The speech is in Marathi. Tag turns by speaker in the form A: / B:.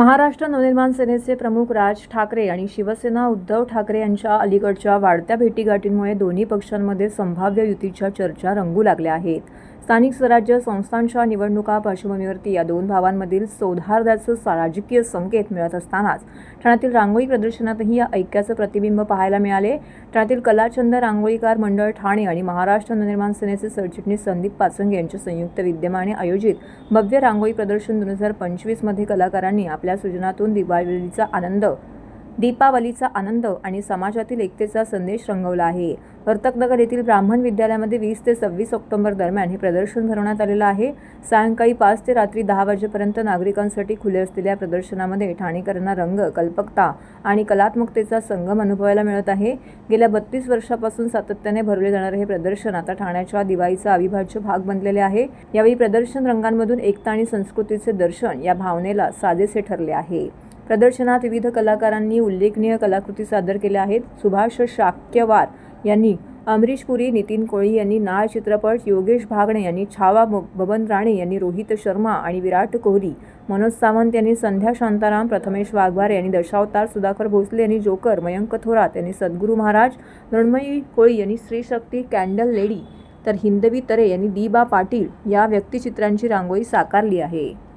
A: महाराष्ट्र नवनिर्माण सेनेचे प्रमुख राज ठाकरे आणि शिवसेना उद्धव ठाकरे यांच्या अलीकडच्या वाढत्या भेटीगाठींमुळे दोन्ही पक्षांमध्ये संभाव्य युतीच्या चर्चा रंगू लागल्या आहेत. स्थानिक स्वराज्य संस्थांच्या निवडणुका पार्श्वभूमीवरती या दोन भावांमधील सौहार्दाचं राजकीय संकेत मिळत असतानाच ठाण्यातील रांगोळी प्रदर्शनातही या ऐक्याचं प्रतिबिंब पाहायला मिळाले. ठाण्यातील कलाचंद रांगोळीकार मंडळ ठाणे आणि महाराष्ट्र नवनिर्माण सेनेचे सरचिटणीस संदीप पाचंगे यांच्या संयुक्त विद्यमाने आयोजित भव्य रांगोळी प्रदर्शन दोन हजार पंचवीसमध्ये कलाकारांनी आपल्या सृजनातून दिवाळीचा आनंद दीपावलीचा आनंद आणि समाजातील एकतेचा संदेश रंगवला आहे. वर्तकनगर येथील ब्राह्मण विद्यालयामध्ये वीस ते सव्वीस ऑक्टोबर दरम्यान हे प्रदर्शन भरवण्यात आलेलं आहे. सायंकाळी पाच ते रात्री दहा वाजेपर्यंत नागरिकांसाठी खुले असलेल्या प्रदर्शनामध्ये ठाणेकरांना रंग कल्पकता आणि कलात्मकतेचा संगम अनुभवायला मिळत आहे. गेल्या बत्तीस वर्षापासून सातत्याने भरवले जाणारे हे प्रदर्शन आता ठाण्याच्या दिवाळीचा अविभाज्य भाग बनलेले आहे. यावेळी प्रदर्शन रंगांमधून एकता आणि संस्कृतीचे दर्शन या भावनेला साजेसे ठरले आहे. प्रदर्शनात विविध कलाकारांनी उल्लेखनीय कलाकृती सादर केल्या आहेत. सुभाष शाक्यवार यांनी अमरीश पुरी नितीन कोळी यांनी नाळ चित्रपट योगेश भागणे यांनी छावा बबन राणे यांनी रोहित शर्मा आणि विराट कोहली मनोज सावंत यांनी संध्या शांताराम प्रथमेश वाघवार यांनी दशावतार सुधाकर भोसले यांनी जोकर मयंक थोरात यांनी सद्गुरू महाराज मृण्मयी कोळी यांनी श्रीशक्ती कॅन्डल लेडी तर हिंदवी तरे यांनी दीबा पाटील या व्यक्तिचित्रांची रांगोळी साकारली आहे.